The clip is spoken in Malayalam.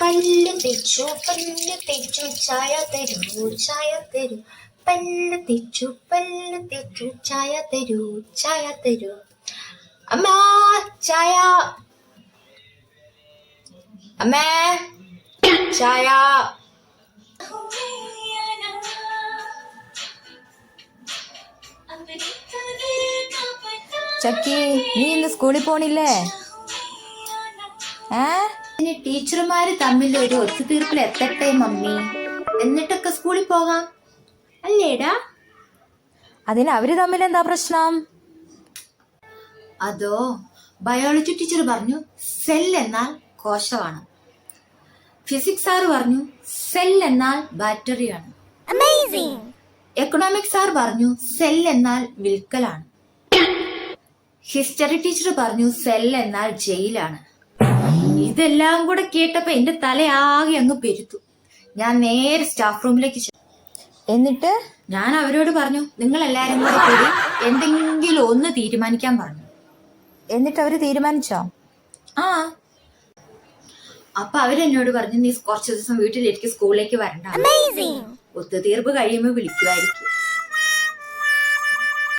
പല്ല് തേച്ചു പല്ല് തേച്ചു ചായ തരൂ ചായ തരൂ. പല്ല് തേച്ചു പല്ല് തേച്ചു ചായ തരൂ ചായ തരൂ. അമ്മ ചായ. അമ്മേ ചായ. ചക്കി നീ ഇന്ന് സ്കൂളിൽ പോണില്ലേ? ഏ? ഇനി ടീച്ചർമാര് തമ്മിൽ ഒരു ഒത്തുതീർപ്പിൽ എത്തട്ടെ മമ്മി. എന്നിട്ടൊക്കെ സ്കൂളിൽ പോകാം. അല്ലേടാ? അതിന് അവർ തമ്മിൽ എന്താ പ്രശ്നം? അതോ ബയോളജി ടീച്ചർ പറഞ്ഞു സെൽ എന്നാൽ കോശമാണ്. ഫിസിക്സ് സാർ പറഞ്ഞു സെൽ എന്നാൽ ബാറ്ററിയാണ് എക്കണോമിക്സ് സാർ പറഞ്ഞു സെൽ എന്നാൽ വിൽക്കലാണ്. ഹിസ്റ്ററി ടീച്ചർ പറഞ്ഞു സെൽ എന്നാൽ ജയിലാണ്. ഇതെല്ലാം കൂടെ കേട്ടപ്പോ എന്റെ തലയാകെ അങ്ങ് പെരുത്തു. ഞാൻ നേരെ സ്റ്റാഫ് റൂമിലേക്ക് എന്നിട്ട്? ഞാൻ അവരോട് പറഞ്ഞു നിങ്ങൾ എല്ലാരും കൂടെ കൂടി എന്തെങ്കിലും ഒന്ന് തീരുമാനിക്കാൻ പറഞ്ഞു. എന്നിട്ട് അവർ തീരുമാനിച്ചോ? ആ. അപ്പൊ അവരെന്നോട് പറഞ്ഞു നീ കുറച്ചു ദിവസം വീട്ടിലേക്ക് സ്കൂളിലേക്ക് വരണ്ട. ഒത്തുതീർപ്പ് കഴിയുമ്പോ വിളിക്കുമായിരിക്കും